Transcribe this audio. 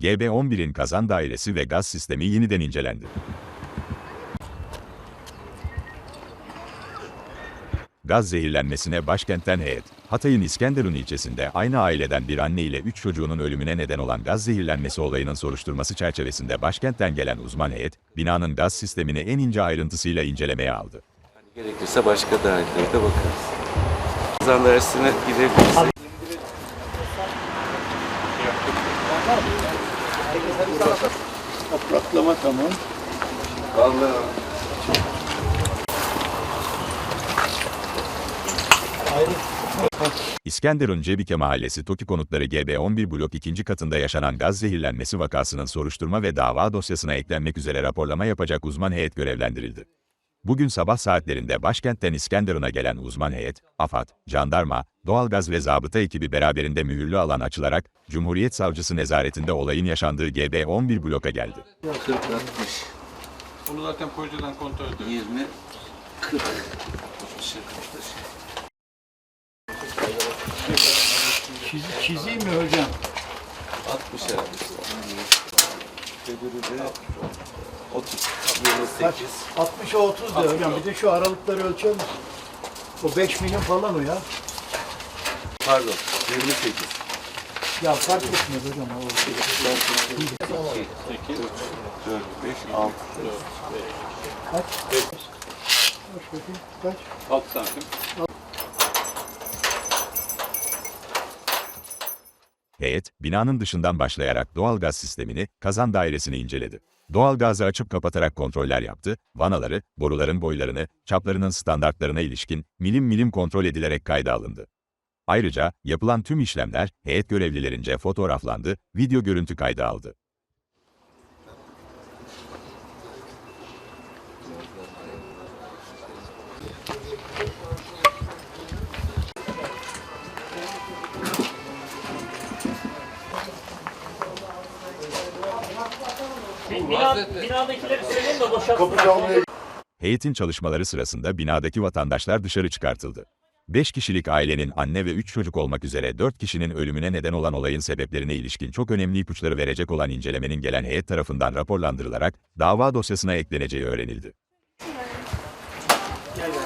GB11'in kazan dairesi ve gaz sistemi yeniden incelendi. Gaz zehirlenmesine başkentten heyet, Hatay'ın İskenderun ilçesinde aynı aileden bir anne ile 3 çocuğunun ölümüne neden olan gaz zehirlenmesi olayının soruşturması çerçevesinde başkentten gelen uzman heyet, binanın gaz sistemini en ince ayrıntısıyla incelemeye aldı. Gerekirse başka dairelere de bakarız. Kazan dairesine gidebiliriz. Topraklama tamam. Vallahi İskenderun Cebike Mahallesi TOKİ konutları GB11 blok 2. katında yaşanan gaz zehirlenmesi vakasının soruşturma ve dava dosyasına eklenmek üzere raporlama yapacak uzman heyet görevlendirildi. Bugün sabah saatlerinde başkentten İskenderun'a gelen uzman heyet, AFAD, jandarma, doğalgaz ve zabıta ekibi beraberinde mühürlü alan açılarak, Cumhuriyet Savcısı nezaretinde olayın yaşandığı GB11 bloka geldi. 40 60 Onu zaten projeden kontrol ediyoruz. 20 40 Çiz, çizeyim mi hocam? 60 herhalde. Öbürü de 30 Kaç? 28 60'a 30 de hocam. Bir de şu aralıkları ölçer misin? O 5 milim falan o ya. pardon 28 Ya fark etmez hocam. O 8 4 5 6 kaç? Kaç bakayım? Kaç? 6 santim. Heyet, binanın dışından başlayarak doğalgaz sistemini, kazan dairesini inceledi. Doğalgazı açıp kapatarak kontroller yaptı, vanaları, boruların boylarını, çaplarının standartlarına ilişkin milim milim kontrol edilerek kayda alındı. Ayrıca yapılan tüm işlemler heyet görevlilerince fotoğraflandı, video görüntü kaydı aldı. Heyetin çalışmaları sırasında binadaki vatandaşlar dışarı çıkartıldı. 5 kişilik ailenin anne ve 3 çocuk olmak üzere 4 kişinin ölümüne neden olan olayın sebeplerine ilişkin çok önemli ipuçları verecek olan incelemenin gelen heyet tarafından raporlandırılarak dava dosyasına ekleneceği öğrenildi. Gel, gel.